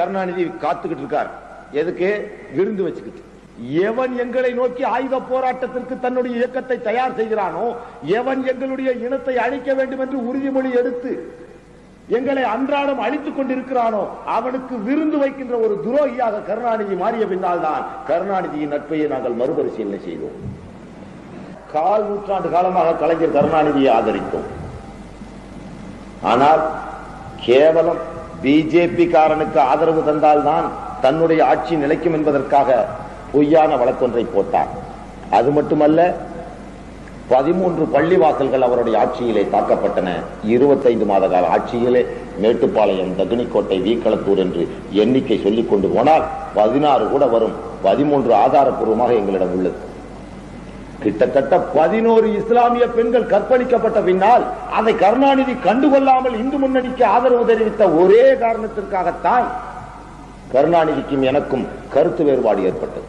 கருணாநிதி காத்துக்கிட்டு இருக்கார். எதுக்கு? விருந்து வச்சுக்கிட்டு. எவன் எங்களை நோக்கி ஆயுத போராட்டத்திற்கு தன்னுடைய இயக்கத்தை தயார் செய்கிறானோ எவன் எங்களுடைய இனத்தை அழிக்க வேண்டும் என்று உறுதிமொழி எடுத்து எங்களை அன்றாடம் அழித்துக் கொண்டிருக்கிறானோ அவனுக்கு விருந்து வைக்கின்ற ஒரு துரோகியாக கருணாநிதி மாறிய பின்னால் தான் கருணாநிதியின் நட்பையை நாங்கள் மறுபரிசீலனை செய்தோம். கால் நூற்றாண்டு காலமாக கலைஞர் கருணாநிதியை ஆதரித்தோம். ஆனால் கேவலம் பிஜேபி காரனுக்கு ஆதரவு தந்தால்தான் தன்னுடைய ஆட்சி நிலைக்கும் என்பதற்காக பொய்யான வழக்கொன்றை போட்டார். அது மட்டுமல்ல பதிமூன்று பள்ளிவாசல்கள் அவருடைய ஆட்சியிலே தாக்கப்பட்டன. இருபத்தைந்து மாத கால ஆட்சியிலே மேட்டுப்பாளையம் தகுனிக்கோட்டை வீக்களத்தூர் என்று எண்ணிக்கை சொல்லிக் கொண்டு போனால் பதினாறு கூட வரும். பதிமூன்று ஆதாரப்பூர்வமாக எங்களிடம் உள்ளது. கிட்டத்தட்ட பதினோரு இஸ்லாமிய பெண்கள் கற்பழிக்கப்பட்ட பின்னால் அதை கருணாநிதி கண்டுகொள்ளாமல் இந்து முன்னணிக்கு ஆதரவு தெரிவித்த ஒரே காரணத்திற்காகத்தான் கருணாநிதிக்கும் எனக்கும் கருத்து வேறுபாடு ஏற்பட்டது.